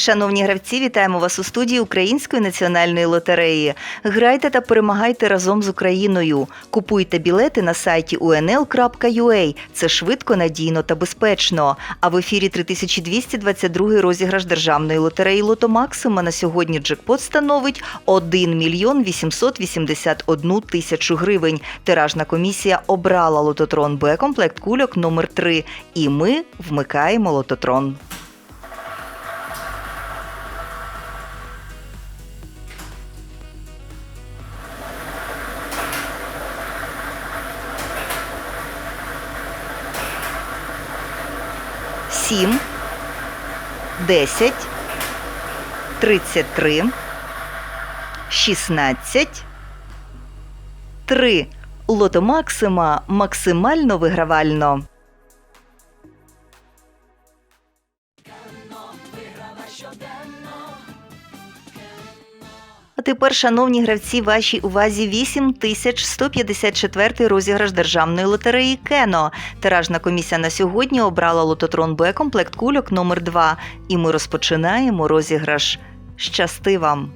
Шановні гравці, вітаємо вас у студії Української національної лотереї. Грайте та перемагайте разом з Україною. Купуйте білети на сайті unl.ua. Це швидко, надійно та безпечно. А в ефірі 3222 розіграш державної лотереї Лото Максима на сьогодні джекпот становить 1 мільйон 881 тисячу гривень. Тиражна комісія обрала лототрон Б комплект кульок номер 3 І ми вмикаємо лототрон. Сім, десять, тридцять три, шістнадцять, три. Лото Максима максимально вигравально. А тепер, шановні гравці, вашій увазі 8154 розіграш державної лотереї Кено. Тиражна комісія на сьогодні обрала лототрон Б комплект кульок номер 2 І ми розпочинаємо розіграш. Щасти вам!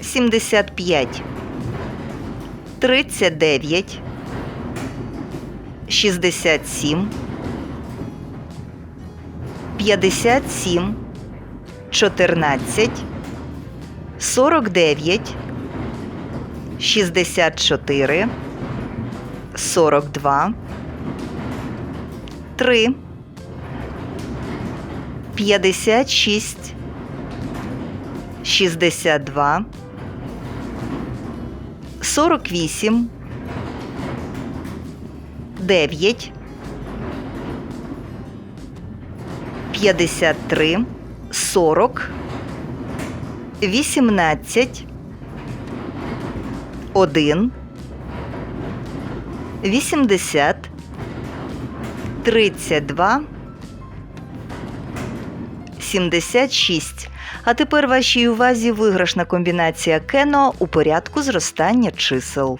Сімдесят п'ять, тридцять дев'ять, 67 57 14 49 64 42 3 56 62 48 9, 53, 40, 18, 1, 80, 32, 76. А тепер вашій увазі виграшна комбінація Кено у порядку зростання чисел.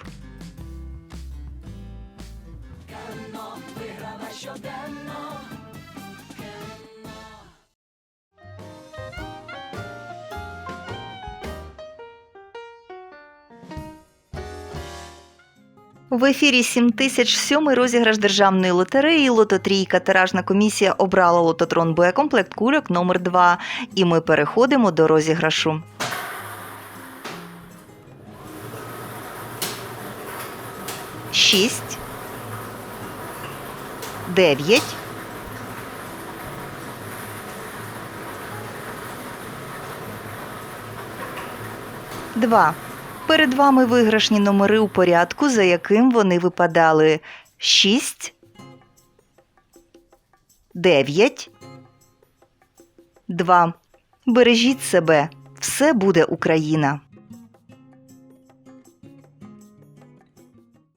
В ефірі 7007 розіграш державної лотереї Лототрійка. Тиражна комісія обрала лототрон Б комплект кульок номер 2 І ми переходимо до розіграшу. Шість. Дев'ять. Два. Перед вами виграшні номери у порядку, за яким вони випадали 6, 9, 2. Бережіть себе. Все буде Україна.